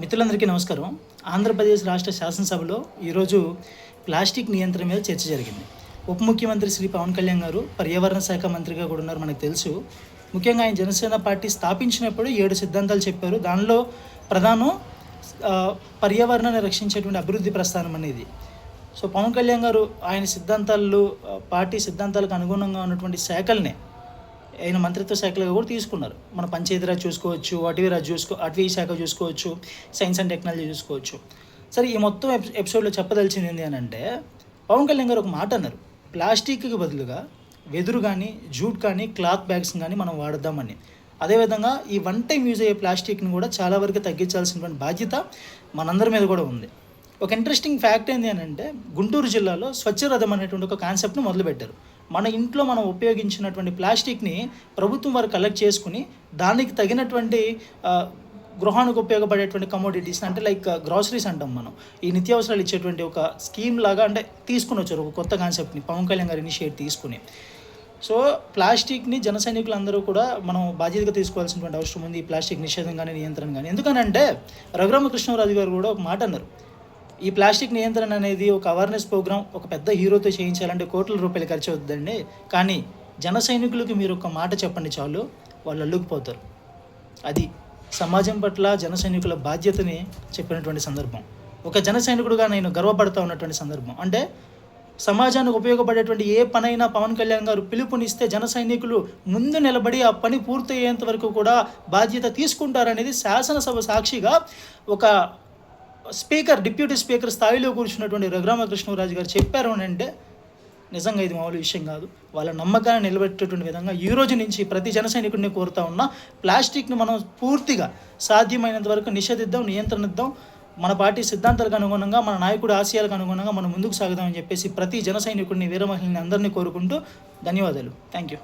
మిత్రులందరికీ నమస్కారం. ఆంధ్రప్రదేశ్ రాష్ట్ర శాసనసభలో ఈరోజు ప్లాస్టిక్ నియంత్రణ మీద చర్చ జరిగింది. ఉప ముఖ్యమంత్రి శ్రీ పవన్ కళ్యాణ్ గారు పర్యావరణ శాఖ మంత్రిగా కూడా ఉన్నారు మనకు తెలుసు. ముఖ్యంగా ఆయన జనసేన పార్టీ స్థాపించినప్పుడు ఏడు సిద్ధాంతాలు చెప్పారు. దానిలో ప్రధానం పర్యావరణాన్ని రక్షించేటువంటి అభివృద్ధి ప్రస్థానం అనేది. సో పవన్ కళ్యాణ్ గారు ఆయన సిద్ధాంతాలు పార్టీ సిద్ధాంతాలకు అనుగుణంగా ఉన్నటువంటి శాఖల్ని ఆయన మంత్రిత్వ శాఖలుగా కూడా తీసుకున్నారు. మన పంచాయతీరాజ్ చూసుకోవచ్చు అటవీరాజ్ చూసుకో అటవీ శాఖ చూసుకోవచ్చు సైన్స్ అండ్ టెక్నాలజీ చూసుకోవచ్చు. సరే ఈ మొత్తం ఎపిసోడ్లో చెప్పదలిచింది ఏంటి అని అంటే పవన్ కళ్యాణ్ గారు ఒక మాట అన్నారు. ప్లాస్టిక్కి బదులుగా వెదురు కానీ జూట్ కానీ క్లాత్ బ్యాగ్స్ కానీ మనం వాడదామని అదేవిధంగా ఈ వన్ టైం యూజ్ అయ్యే ప్లాస్టిక్ని కూడా చాలా వరకు తగ్గించాల్సినటువంటి బాధ్యత మనందరి మీద కూడా ఉంది. ఒక ఇంట్రెస్టింగ్ ఫ్యాక్ట్ ఏంటి అని అంటే గుంటూరు జిల్లాలో స్వచ్ఛరథం అనేటువంటి ఒక కాన్సెప్ట్ని మొదలుపెట్టారు. మన ఇంట్లో మనం ఉపయోగించినటువంటి ప్లాస్టిక్ని ప్రభుత్వం వారు కలెక్ట్ చేసుకుని దానికి తగినటువంటి గృహానికి ఉపయోగపడేటువంటి కమోడిటీస్ అంటే లైక్ గ్రాసరీస్ అంటాం మనం. ఈ నిత్యావసరాలు ఇచ్చేటువంటి ఒక స్కీమ్ లాగా అంటే తీసుకుని వచ్చారు ఒక కొత్త కాన్సెప్ట్ని పవన్ కళ్యాణ్ గారు ఇనిషియేట్ తీసుకుని. సో ప్లాస్టిక్ని జన సైనికులందరూ కూడా మనం బాధ్యతగా తీసుకోవాల్సినటువంటి అవసరం ఉంది ఈ ప్లాస్టిక్ నిషేధం కానీ నియంత్రణ కానీ ఎందుకనంటే రఘురామకృష్ణరాజు గారు కూడా ఒక మాట అన్నారు. ఈ ప్లాస్టిక్ నియంత్రణ అనేది ఒక అవేర్నెస్ ప్రోగ్రామ్ ఒక పెద్ద హీరోతో చేయించాలంటే కోట్ల రూపాయలు ఖర్చు అవుతుందండి. కానీ జన సైనికులకు మీరు ఒక మాట చెప్పండి చాలు వాళ్ళు అల్లుకుపోతారు. అది సమాజం పట్ల జన సైనికుల బాధ్యతని చెప్పినటువంటి సందర్భం. ఒక జన సైనికుడుగా నేను గర్వపడతా ఉన్నటువంటి సందర్భం. అంటే సమాజానికి ఉపయోగపడేటువంటి ఏ పనైనా పవన్ కళ్యాణ్ గారు పిలుపునిస్తే జన సైనికులు ముందు నిలబడి ఆ పని పూర్తయ్యేంత వరకు కూడా బాధ్యత తీసుకుంటారనేది శాసనసభ సాక్షిగా ఒక స్పీకర్ డిప్యూటీ స్పీకర్ స్థాయిలో కూర్చున్నటువంటి రఘురామకృష్ణరాజు గారు చెప్పారు అని అంటే నిజంగా ఇది మామూలు విషయం కాదు. వాళ్ళ నమ్మకాన్ని నిలబెట్టేటువంటి విధంగా ఈ రోజు నుంచి ప్రతి జన సైనికుడిని కోరుతా ఉన్నా ప్లాస్టిక్ని మనం పూర్తిగా సాధ్యమైనంత వరకు నిషేధిద్దాం నియంత్రణిద్దాం మన పార్టీ సిద్ధాంతాలకు అనుగుణంగా మన నాయకుడు ఆశయాలకు అనుగుణంగా మనం ముందుకు సాగుదామని చెప్పేసి ప్రతి జన సైనికుడిని వీరమహిళని అందరినీ కోరుకుంటూ ధన్యవాదాలు. Thank you